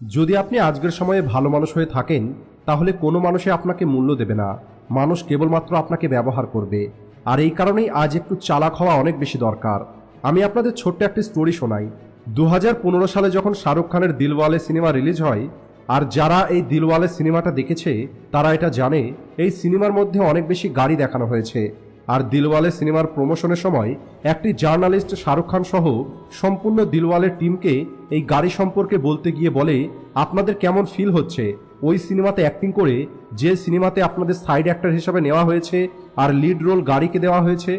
যদি আপনি আজকের সময়ে ভালো মানুষ হয়ে থাকেন, তাহলে কোনো মানুষে আপনাকে মূল্য দেবে না। মানুষ কেবলমাত্র আপনাকে ব্যবহার করবে। আর এই কারণেই আজ একটু চালাক হওয়া অনেক বেশি দরকার। আমি আপনাদের ছোট্ট একটি স্টোরি শোনাই। দু হাজার পনেরো সালে যখন শাহরুখ খানের দিলওয়ালে সিনেমা রিলিজ হয়, আর যারা এই দিলওয়ালে সিনেমাটা দেখেছে, তারা এটা জানে, এই সিনেমার মধ্যে অনেক বেশি গাড়ি দেখানো হয়েছে। আর দিলওয়ালে সিনেমার প্রমোশনের সময় একটি জার্নালিস্ট শাহরুখ খান সহ সম্পূর্ণ দিলওয়ালের টিমকে এই গাড়ি সম্পর্কে বলতে গিয়ে বলে, আপনাদের কেমন ফিল হচ্ছে? ওই সিনেমাতে অ্যাক্টিং করে যে সিনেমাতে আপনাদের সাইড অ্যাক্টর হিসাবে নেওয়া হয়েছে আর লিড রোল গাড়িকে দেওয়া হয়েছে?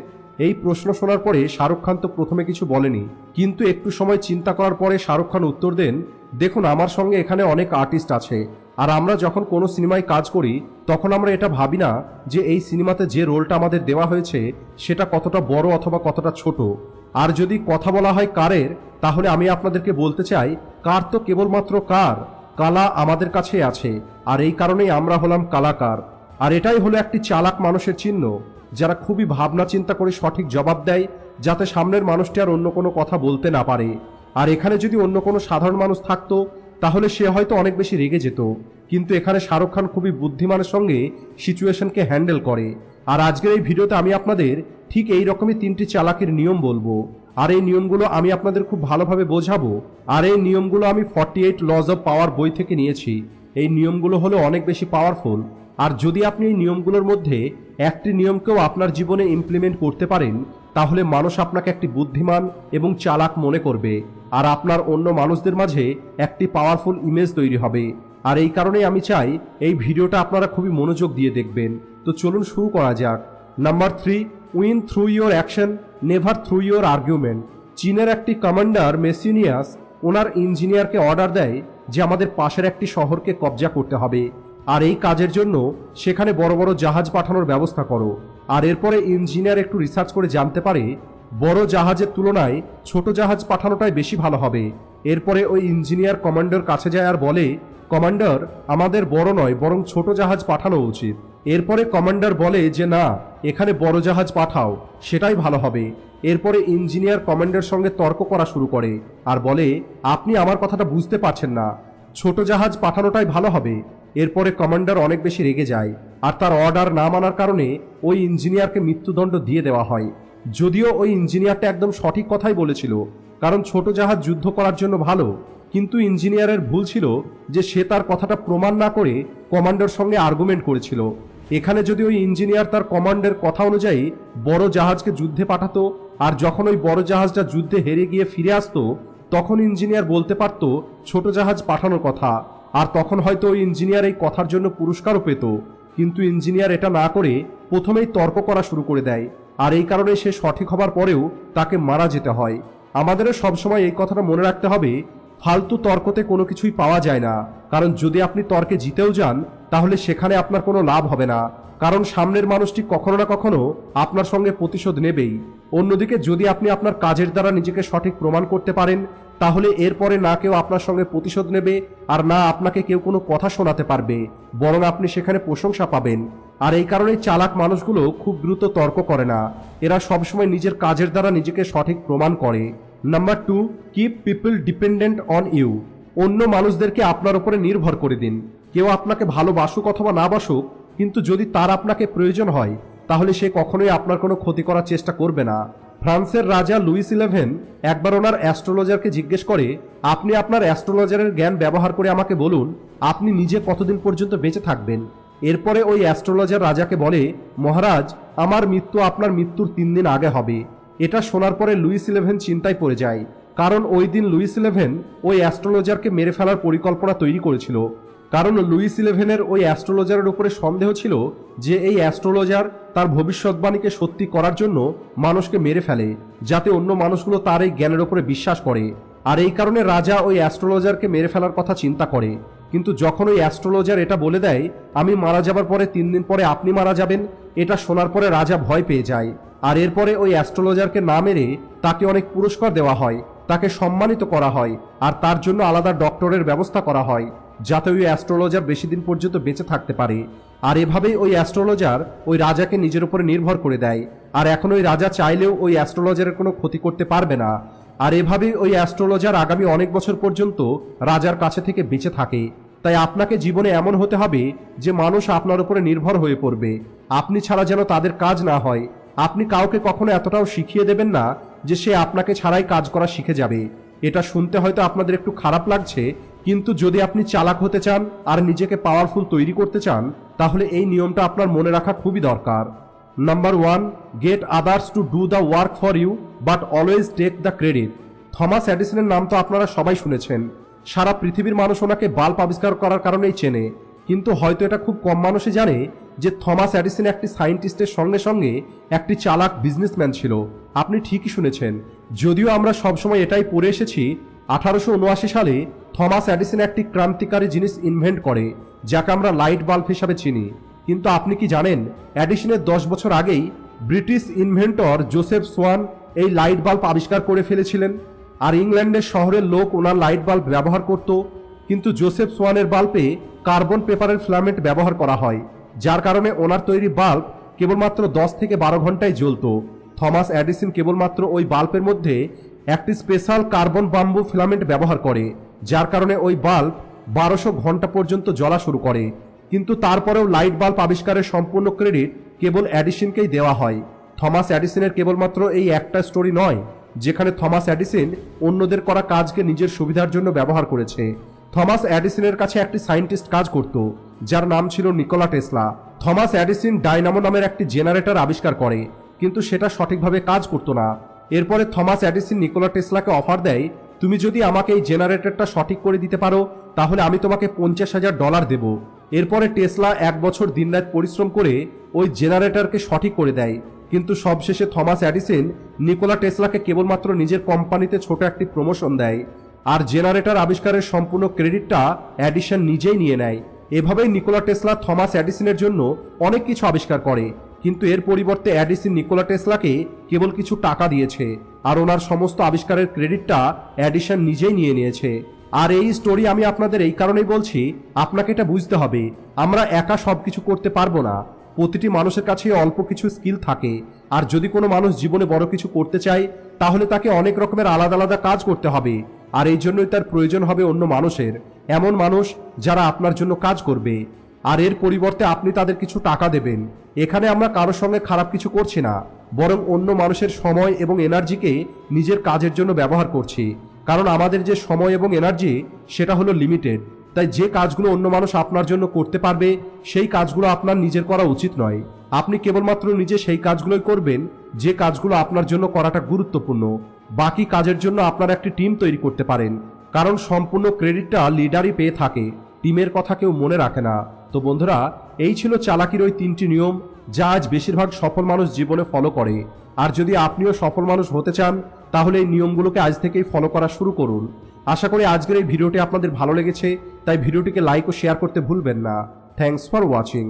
এই প্রশ্ন শোনার পরে শাহরুখ খান তো প্রথমে কিছু বলেনি। কিন্তু একটু সময় চিন্তা করার পরে শাহরুখ খান উত্তর দেন, দেখুন, আমার সঙ্গে এখানে অনেক আর্টিস্ট আছে। আর আমরা যখন কোনো সিনেমায় কাজ করি, তখন আমরা এটা ভাবি না যে এই সিনেমাতে যে রোলটা আমাদের দেওয়া হয়েছে, সেটা কতটা বড় অথবা কতটা ছোট। আর যদি কথা বলা হয় কারের, তাহলে আমি আপনাদেরকে বলতে চাই, কার তো কেবলমাত্র কার, কালা আমাদের কাছে আছে, আর এই কারণেই আমরা হলাম কালাকার। আর এটাই হলো একটি চালাক মানুষের চিহ্ন, যারা খুবই ভাবনা চিন্তা করে সঠিক জবাব দেয়, যাতে সামনের মানুষটি আর অন্য কোনো কথা বলতে না পারে। আর এখানে যদি অন্য কোনো সাধারণ মানুষ থাকতো তাহলে সে হয়তো অনেক বেশি রেগে যেত। কিন্তু এখানে শাহরুখ খান খুবই বুদ্ধিমানের সঙ্গে সিচুয়েশনকে হ্যান্ডেল করে। আর আজকের এই ভিডিওতে আমি আপনাদের ঠিক এই রকমই তিনটি চালাকের নিয়ম বলব। আর এই নিয়মগুলো আমি আপনাদের খুব ভালোভাবে বোঝাবো। আর এই নিয়মগুলো আমি forty eight laws of power বই থেকে নিয়েছি। এই নিয়মগুলো হলো অনেক বেশি পাওয়ারফুল আর যদি আপনি এই নিয়মগুলোর মধ্যে একটি নিয়মকেও আপনার জীবনে ইমপ্লিমেন্ট করতে পারেন, তাহলে মানুষ আপনাকে একটি বুদ্ধিমান এবং চালাক মনে করবে। আর আপনার অন্য মানুষদের মাঝে একটি পাওয়ারফুল ইমেজ তৈরি হবে। আর এই কারণেই আমি চাই এই ভিডিওটা আপনারা খুবই মনোযোগ দিয়ে দেখবেন। তো চলুন শুরু করা যাক। Number three win through your action never through your argument চীনের একটি কমান্ডার মেসিনিয়াস ওনার ইঞ্জিনিয়ারকে অর্ডার দেয় যে আমাদের পাশের একটি শহরকে কবজা করতে হবে। আর এই কাজের জন্য সেখানে বড় বড় জাহাজ পাঠানোর ব্যবস্থা করো। আর এরপরে ইঞ্জিনিয়ার একটু রিসার্চ করে জানতে পারে বড় জাহাজের তুলনায় ছোট জাহাজ পাঠানোটাই বেশি ভালো হবে। এরপরে ওই ইঞ্জিনিয়ার কমান্ডার কাছে যায় আর বলে, কমান্ডার, আমাদের বড় নয়, বরং ছোট জাহাজ পাঠানো উচিত। এরপরে কমান্ডার বলে যে, না, এখানে বড় জাহাজ পাঠাও, সেটাই ভালো হবে। এরপরে ইঞ্জিনিয়ার কমান্ডার সঙ্গে তর্ক করা শুরু করে আর বলে, আপনি আমার কথাটা বুঝতে পারছেন না। ছোট জাহাজ পাঠানোটাই ভালো হবে। এরপরে কমান্ডার অনেক বেশি রেগে যায় আর তার অর্ডার না মানার কারণে ওই ইঞ্জিনিয়ারকে মৃত্যুদণ্ড দিয়ে দেওয়া হয়। যদিও ওই ইঞ্জিনিয়ারটা একদম সঠিক কথাই বলেছিল, কারণ ছোট জাহাজ যুদ্ধ করার জন্য ভালো, কিন্তু ইঞ্জিনিয়ারের ভুল ছিল যে সে তার কথাটা প্রমাণ না করে কমান্ডার সঙ্গে আর্গুমেন্ট করেছিল। এখানে যদি ওই ইঞ্জিনিয়ার তার কমান্ডের কথা অনুযায়ী বড় জাহাজকে যুদ্ধে পাঠাতো, আর যখন ওই বড় জাহাজটা যুদ্ধে হেরে গিয়ে ফিরে আসতো, তখন ইঞ্জিনিয়ার বলতে পারত ছোট জাহাজ পাঠানোর কথা, আর তখন হয়তো ওই ইঞ্জিনিয়ার এই কথার জন্য পুরস্কারও পেত। কিন্তু ইঞ্জিনিয়ার এটা না করে প্রথমেই তর্ক করা শুরু করে দেয়। আর এই কারণে সে সঠিক হবার পরেও তাকে মারা যেতে হয়। আমাদেরও সবসময় এই কথাটা মনে রাখতে হবে, ফালতু তর্কতে কোনো কিছুই পাওয়া যায় না। কারণ যদি আপনি তর্কে জিতেও যান, তাহলে সেখানে আপনার কোনো লাভ হবে না। কারণ সামনের মানুষটি কখনো না কখনো আপনার সঙ্গে প্রতিশোধ নেবেই। অন্যদিকে যদি আপনি আপনার কাজের দ্বারা নিজেকে সঠিক প্রমাণ করতে পারেন, তাহলে এরপরে না কেউ আপনার সঙ্গে প্রতিশোধ নেবে আর না আপনাকে কেউ কোনো কথা শোনাতে পারবে, বরং আপনি সেখানে প্রশংসা পাবেন। আর এই কারণেই চালাক মানুষগুলো খুব দ্রুত তর্ক করে না। এরা সবসময় নিজের কাজের দ্বারা নিজেকে সঠিক প্রমাণ করে। Number two keep people dependent on you অন্য মানুষদেরকে আপনার উপরে নির্ভর করে দিন। কেউ আপনাকে ভালোবাসুক অথবা না বাসুক, কিন্তু যদি তার আপনাকে প্রয়োজন হয়, তাহলে সে কখনোই আপনার কোনো ক্ষতি করার চেষ্টা করবে না। ফ্রান্সের রাজা লুইস ইলেভেন একবার ওনার অ্যাস্ট্রোলজারকে জিজ্ঞেস করে, আপনি আপনার অ্যাস্ট্রোলজারের জ্ঞান ব্যবহার করে আমাকে বলুন, আপনি নিজে কতদিন পর্যন্ত বেঁচে থাকবেন? এরপরে ওই অ্যাস্ট্রোলজার রাজাকে বলে, মহারাজ, আমার মৃত্যু আপনার মৃত্যুর তিন দিন আগে হবে। এটা শোনার পরে লুইস ইলেভেন চিন্তায় পড়ে যায়। কারণ ওই দিন লুইস ইলেভেন ওই অ্যাস্ট্রোলজারকে মেরে ফেলার পরিকল্পনা তৈরি করেছিল। কারণ লুইস ইলেভেনের ওই অ্যাস্ট্রোলজারের উপরে সন্দেহ ছিল যে এই অ্যাস্ট্রোলজার তার ভবিষ্যৎবাণীকে সত্যি করার জন্য মানুষকে মেরে ফেলে, যাতে অন্য মানুষগুলো তার এই জ্ঞানের উপরে বিশ্বাস করে। আর এই কারণে রাজা ওই অ্যাস্ট্রোলজারকে মেরে ফেলার কথা চিন্তা করে। কিন্তু যখন ওই অ্যাস্ট্রোলজার এটা বলে দেয়, আমি মারা যাবার পরে তিন দিন পরে আপনি মারা যাবেন, এটা শোনার পরে রাজা ভয় পেয়ে যায়। আর এরপরে ওই অ্যাস্ট্রোলজারকে না মেরে তাকে অনেক পুরস্কার দেওয়া হয়, তাকে সম্মানিত করা হয়, আর তার জন্য আলাদা ডক্টরের ব্যবস্থা করা হয়, যাতে ওই অ্যাস্ট্রোলজার বেশি দিন পর্যন্ত বেঁচে থাকতে পারে। আর এভাবেই ওই অ্যাস্ট্রোলজার ওই রাজাকে নিজের উপরে নির্ভর করে দেয়। আর এখন ওই রাজা চাইলেও ওই অ্যাস্ট্রোলজারের কোনো ক্ষতি করতে পারবে না। আর এভাবেই ওই অ্যাস্ট্রোলজার আগামী অনেক বছর পর্যন্ত রাজার কাছে থেকে বেঁচে থাকে। তাই আপনাকে জীবনে এমন হতে হবে যে মানুষ আপনার উপরে নির্ভর হয়ে পড়বে। আপনি ছাড়া যেন তাদের কাজ না হয়। আপনি কাউকে কখনো এতটাও শিখিয়ে দেবেন না যে সে আপনাকে ছাড়াই কাজ করা শিখে যাবে। এটা শুনতে হয়তো আপনাদের একটু খারাপ লাগছে, কিন্তু যদি আপনি চালাক হতে চান আর নিজেকে পাওয়ারফুল তৈরি করতে চান, তাহলে এই নিয়মটা আপনার মনে রাখা খুবই দরকার। Number one get others to do the work for you but always take the credit Thomas অ্যাডিসনের নাম তো আপনারা সবাই শুনেছেন। সারা পৃথিবীর মানুষ ওনাকে বাল্ব আবিষ্কার করার কারণেই চেনে। কিন্তু হয়তো এটা খুব কম মানুষই জানে যে থমাস অ্যাডিসন একটি সায়েন্টিস্টের সঙ্গে সঙ্গে একটি চালাক বিজনেসম্যান ছিল। আপনি ঠিকই শুনেছেন। যদিও আমরা সবসময় এটাই পড়ে এসেছি, আঠারোশো উনআশি সালে থমাস অ্যাডিসন একটি ক্রান্তিকারী জিনিস ইনভেন্ট করে, যাকে আমরা লাইট বাল্ব হিসাবে চিনি। কিন্তু আপনি কি জানেন, অ্যাডিশনের দশ বছর আগেই ব্রিটিশ ইনভেন্টর জোসেফ সোয়ান এই লাইট বাল্ব আবিষ্কার করে ফেলেছিলেন। আর ইংল্যান্ডের শহরের লোক ওনার লাইট বাল্ব ব্যবহার করত, কিন্তু জোসেফ সোয়ানের বাল্বে কার্বন পেপারের ফ্ল্যামেন্ট ব্যবহার করা হয়, যার কারণে ওনার তৈরি বাল্ব কেবলমাত্র দশ থেকে বারো ঘন্টায় জ্বলতো। থমাস অ্যাডিসন কেবলমাত্র ওই বাল্বের মধ্যে একটি স্পেশাল কার্বন বাম্বু ফিলামেন্ট ব্যবহার করে, যার কারণে ওই বাল্ব বারোশো ঘণ্টা পর্যন্ত জ্বলা শুরু করে। কিন্তু তারপরেও লাইট বাল্ব আবিষ্কারের সম্পূর্ণ ক্রেডিট কেবল অ্যাডিসনকেই দেওয়া হয়। থমাস অ্যাডিসনের কেবলমাত্র এই একটা স্টোরি নয়, যেখানে থমাস অ্যাডিসন অন্যদের করা কাজকে নিজের সুবিধার জন্য ব্যবহার করেছে। থমাস অ্যাডিসনের কাছে একটি সায়েন্টিস্ট কাজ করত, যার নাম ছিল Nikola Tesla. Thomas Edison dynamo নামের একটি জেনারেটর আবিষ্কার করে, কিন্তু সেটা সঠিকভাবে কাজ করতো না। এরপরে থমাস অ্যাডিসন নিকোলা টেসলাকে অফার দেয় তুমি যদি আমাকে এই জেনারেটরটা সঠিক করে দিতে পারো, তাহলে আমি তোমাকে পঞ্চাশ হাজার ডলার দেব। এরপরে টেসলা এক বছর দিন দিনরাত পরিশ্রম করে ওই জেনারেটরকে সঠিক করে দেয়। কিন্তু সবশেষে থমাস অ্যাডিসন নিকোলা টেসলাকে কেবলমাত্র নিজের কোম্পানিতে ছোট একটি প্রমোশন দেয়, আর জেনারেটর আবিষ্কারের সম্পূর্ণ ক্রেডিটটা অ্যাডিসন নিজেই নিয়ে নেয়। এভাবেই নিকোলা টেসলা থমাস অ্যাডিসনের জন্য অনেক কিছু আবিষ্কার করে। কিন্তু এর পরিবর্তে অ্যাডিসন নিকোলা টেসলাকে কেবল কিছু টাকা দিয়েছে, আর ওনার সমস্ত আবিষ্কারের ক্রেডিটটা অ্যাডিসন নিজেই নিয়ে নিয়েছে। আর এই স্টোরি আমি আপনাদের এই কারণেই বলছি, আপনাকে এটা বুঝতে হবে, আমরা একা সব কিছু করতে পারব না। প্রতিটি মানুষের কাছে অল্প কিছু স্কিল থাকে, আর যদি কোনো মানুষ জীবনে বড় কিছু করতে চায়, তাহলে তাকে অনেক রকমের আলাদা আলাদা কাজ করতে হবে, আর এই জন্যই তার প্রয়োজন হবে অন্য মানুষের। এমন মানুষ যারা আপনার জন্য কাজ করবে। আর এর পরিবর্তে আপনি তাদের কিছু টাকা দেবেন। এখানে আমরা কারোর সঙ্গে খারাপ কিছু করছি না, বরং অন্য মানুষের সময় এবং এনার্জিকে নিজের কাজের জন্য ব্যবহার করছি। কারণ আমাদের যে সময় এবং এনার্জি, সেটা হলো লিমিটেড। তাই যে কাজগুলো অন্য মানুষ আপনার জন্য করতে পারবে, সেই কাজগুলো আপনার নিজের করা উচিত নয়। আপনি কেবলমাত্র নিজে সেই কাজগুলোই করবেন, যে কাজগুলো আপনার জন্য করাটা গুরুত্বপূর্ণ। বাকি কাজের জন্য আপনার একটি টিম তৈরি করতে পারেন। কারণ সম্পূর্ণ ক্রেডিটটা লিডারই পেয়ে থাকে। টিমের কথা কেউ মনে রাখে না। তো বন্ধুরা, এই ছিল চালাকির ওই তিনটি নিয়ম, যা আজ বেশিরভাগ সফল মানুষ জীবনে ফলো করে। আর যদি আপনিও সফল মানুষ হতে চান, তাহলে এই নিয়মগুলোকে আজ থেকেই ফলো করা শুরু করুন। আশা করি আজকের এই ভিডিওটি আপনাদের ভালো লেগেছে, তাই ভিডিওটিকে লাইক ও শেয়ার করতে ভুলবেন না। Thanks for watching